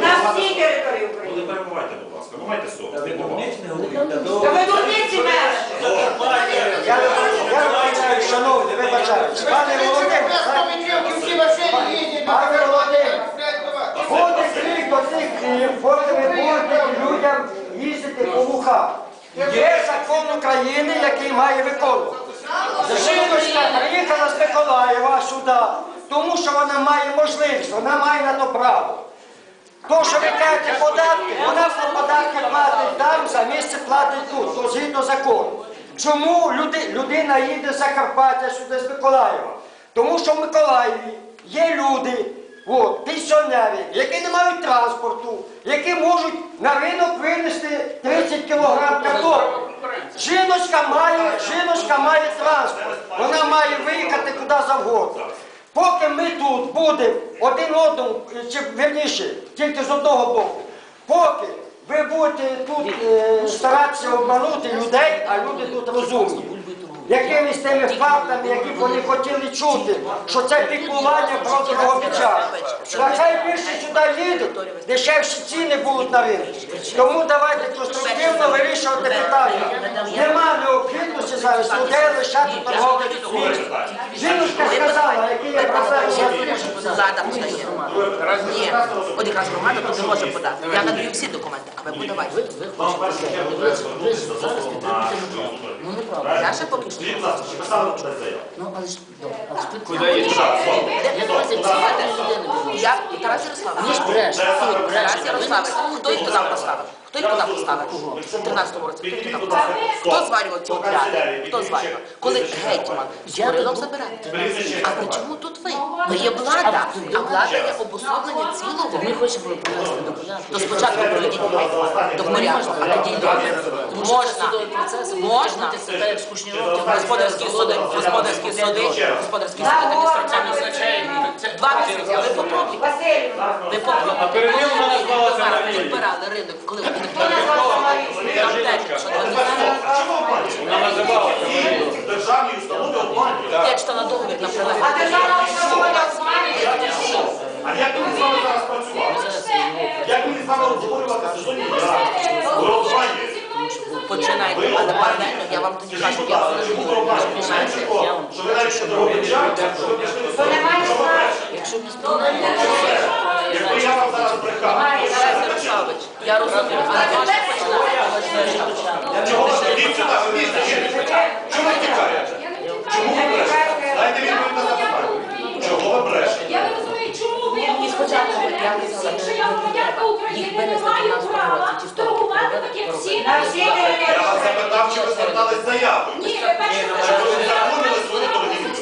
на всій території України. не перебувайте, будь ласка. Ну совість. Ви не дурниць не Та ви дурниці мере. Я я вибачаю, шановні, вибачаю. Пане Володимир, пане Володимир, буде крик до цих крів, поки ви будете людям їздити по вухах. Є закон України, який має виконувати. Жіночка приїхала з Миколаєва сюди, тому що вона має можливість, вона має на то право. То, що ви кажете податки, вона податки платить там, за місце платить тут, то згідно закону. Чому люди, людина їде з Закарпаття сюди з Миколаєва? Тому що в Миколаєві є люди, от, пенсіонери, які не мають транспорту, які можуть на ринок винести 30 кілограм картоплі. Жіночка має, жіночка має транспорт, вона має виїхати куди завгодно. Поки ми тут будемо один одному, чи верніше, тільки з одного боку, поки ви будете тут е, старатися обманути людей, а люди тут розумні. Якимись тими фактами, які б вони хотіли чути, що це піклування про Дрогобича. Нехай більше сюди їдуть, дешевші ціни будуть на ринку. Тому давайте конструктивно вирішувати питання. Нема необхідності зараз людей лишати торгових місць. Жіночка сказала. Влада подає. Ні, от якраз громада тут не може подати. Я надаю всі документи, а ви подавайте. Вам в першу чергу треба звернутися до суду на свою Ну, судову. Я ще поки що. Ви? Ну, але ж тут Куди є я просив людини. Я і Тарас Ярославович. Ні бреш. Тарас Ярославович. Хто їх туди поставив? Хто їх туди поставив? У 13-му році. Хто їх туди поставив? Хто зварював ці обряди? Хто зварював? Коли гетьман Скорилов забирає. А при чому тут ви? Ви є влада, а влада є обособлення цілого. Він хоче привести до порядку. То спочатку приведіть гетьмана до порядку, а тоді що Можна. Можна. Господарські суди, господарські суди, господарські суди. Два місяці. Ви попробуйте. Васильівна. Ви попробуйте. А перед ним вона назвалася Марія. Відбирали ринок, коли вони Хто А чому обманюєте? Вона називала. Державні установи обманюють. Текста на договір на А прилеглий. державна установа не обманює. А як мені з вами зараз працювати? Як мені з вами обговорювати сезонні? Ви обманюєте. Починайте, але паралельно я вам тоді кажу, я вам ви обманюєте? Знаєте, що? Ви навіть що дорогобичаєте, що ви прийшли Якщо не сповнення, Якби я вам зараз брехав, я розумію, але можна починати. чого ви дивіться так, ви дивіться, чому ви тікаєте? Чому ви брешете? Дайте відповідь на запитання. Чого ви брешете? Я не розумію, чому ви ви я що я громадянка України, не маю права торгувати таким На цінами. всій Я вас запитав, чи ви звертались з заявою. Ні,